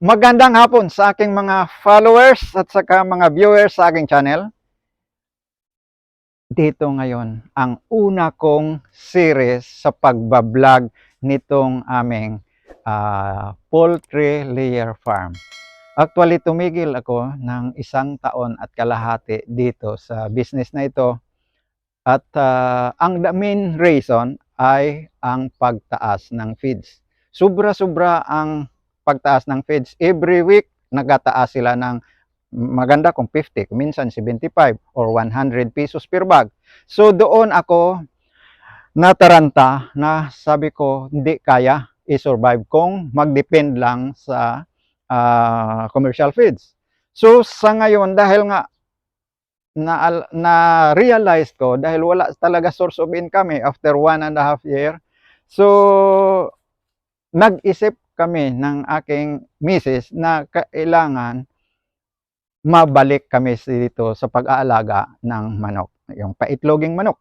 Magandang hapon sa aking mga followers at saka mga viewers sa aking channel. Dito ngayon ang una kong series sa pagbablog nitong aming ah, poultry layer farm. Actually, tumigil ako ng isang taon at kalahati dito sa business na ito. At ah, ang the main reason ay ang pagtaas ng feeds. Sobra-sobra ang pagtaas ng feeds. Every week, nagataas sila ng maganda kung 50, minsan 75 or 100 pesos per bag. So doon ako nataranta na sabi ko hindi kaya i-survive kung mag-depend lang sa ah, commercial feeds. So sa ngayon dahil nga na, na ko dahil wala talaga source of income eh, after one and a half year. So nag-isip kami ng aking misis na kailangan mabalik kami dito sa pag-aalaga ng manok, yung paitloging manok.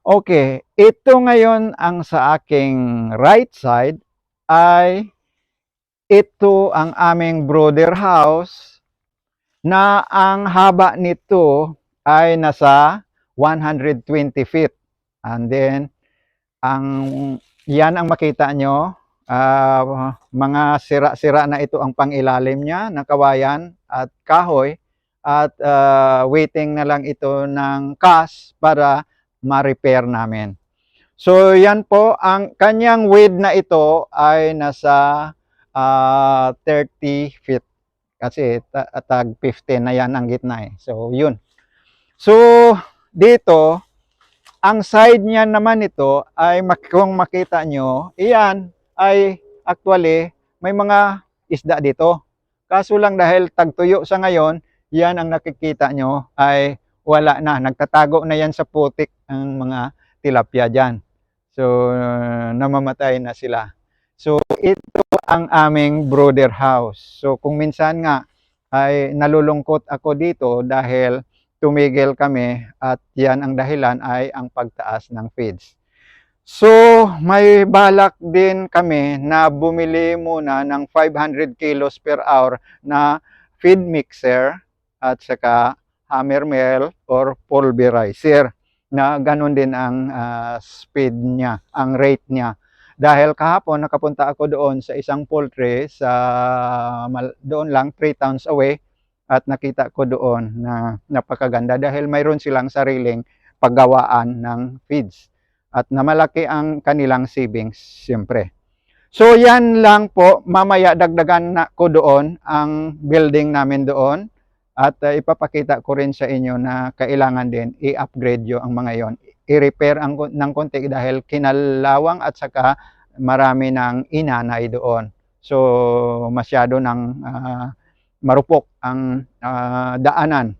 Okay, ito ngayon ang sa aking right side ay ito ang aming brother house na ang haba nito ay nasa 120 feet. And then, ang yan ang makita nyo, ah, mga sira-sira na ito ang pangilalim niya na kawayan at kahoy at ah, waiting na lang ito ng cash para ma-repair namin. So yan po, ang kanyang width na ito ay nasa ah, 30 feet kasi ta- tag 15 na yan ang gitna eh. So yun. So dito, ang side niya naman ito ay kung makita nyo, iyan ay actually may mga isda dito. Kaso lang dahil tagtuyo sa ngayon, yan ang nakikita nyo ay wala na. Nagtatago na yan sa putik ang mga tilapia dyan. So, namamatay na sila. So, ito ang aming brother house. So, kung minsan nga ay nalulungkot ako dito dahil tumigil kami at yan ang dahilan ay ang pagtaas ng feeds. So, may balak din kami na bumili muna ng 500 kilos per hour na feed mixer at saka hammer mill or pulverizer na ganun din ang ah, speed niya, ang rate niya. Dahil kahapon nakapunta ako doon sa isang poultry sa doon lang 3 towns away at nakita ko doon na napakaganda dahil mayroon silang sariling paggawaan ng feeds at na malaki ang kanilang savings siyempre. So yan lang po, mamaya dagdagan na ko doon ang building namin doon at uh, ipapakita ko rin sa inyo na kailangan din i-upgrade yo ang mga yon. I-repair ang ng konti dahil kinalawang at saka marami ng inanay doon. So masyado ng ah, marupok ang ah, daanan.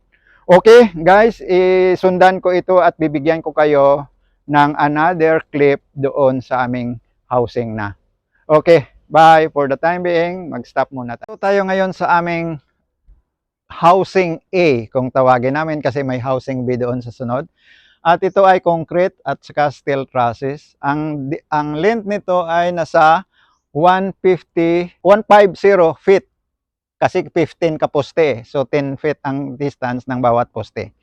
Okay, guys, isundan ko ito at bibigyan ko kayo ng another clip doon sa aming housing na. Okay, bye. For the time being, mag-stop muna tayo. Tayo ngayon sa aming housing A, kung tawagin namin kasi may housing B doon sa sunod. At ito ay concrete at saka steel trusses. Ang, ang length nito ay nasa 150, 150 feet kasi 15 ka poste. So 10 feet ang distance ng bawat poste.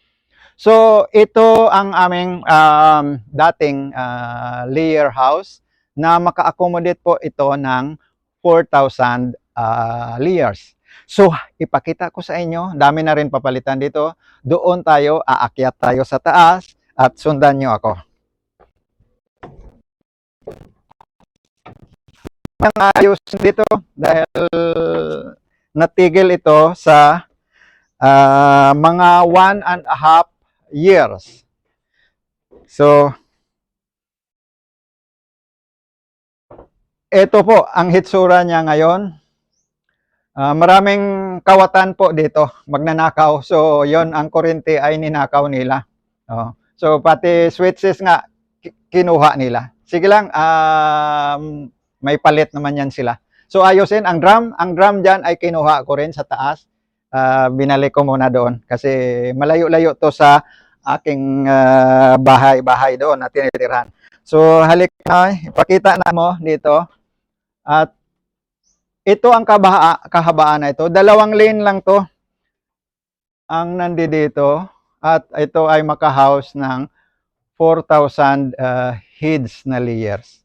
So ito ang aming um, dating ah, layer house na maka-accommodate po ito ng 4,000 ah, layers. So ipakita ko sa inyo, dami na rin papalitan dito. Doon tayo, aakyat tayo sa taas at sundan nyo ako. Ang ayos dito dahil natigil ito sa ah, mga one and a half years. So, ito po ang hitsura niya ngayon. Ah, maraming kawatan po dito, magnanakaw. So, yon ang kurente ay ninakaw nila. Oh. So, pati switches nga ki- kinuha nila. Sige lang, um, may palit naman yan sila. So, ayusin ang drum. Ang drum dyan ay kinuha ko rin sa taas. Ah, binalik ko muna doon kasi malayo-layo to sa aking ah, bahay-bahay doon na tinitirhan. So, halik na, ipakita na mo dito. At ito ang kabaha, kahabaan na ito. Dalawang lane lang to ang nandi dito at ito ay makahouse ng 4,000 uh, heads na layers.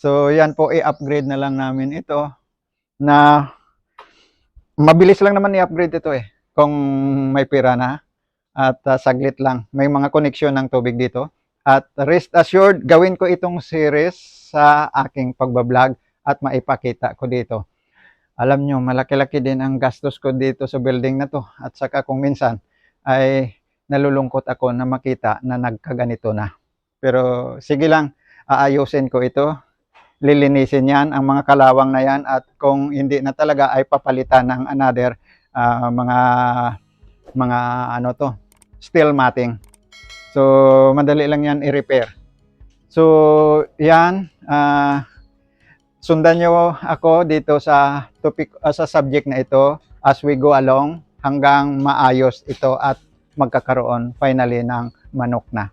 So yan po i-upgrade na lang namin ito na mabilis lang naman i-upgrade ito eh kung may pira na at uh, saglit lang. May mga koneksyon ng tubig dito. At rest assured, gawin ko itong series sa aking pagbablog at maipakita ko dito. Alam nyo, malaki-laki din ang gastos ko dito sa building na to. At saka kung minsan ay nalulungkot ako na makita na nagkaganito na. Pero sige lang, aayusin ko ito. Lilinisin yan, ang mga kalawang na yan. At kung hindi na talaga ay papalitan ng another ah, mga mga ano to, steel matting. So, madali lang yan i-repair. So, yan. ah, sundan nyo ako dito sa topic, ah, sa subject na ito as we go along hanggang maayos ito at magkakaroon finally ng manok na.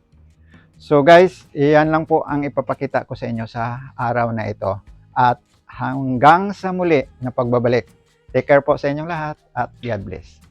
So guys, iyan lang po ang ipapakita ko sa inyo sa araw na ito. At hanggang sa muli na pagbabalik. Take care po sa inyong lahat at God bless.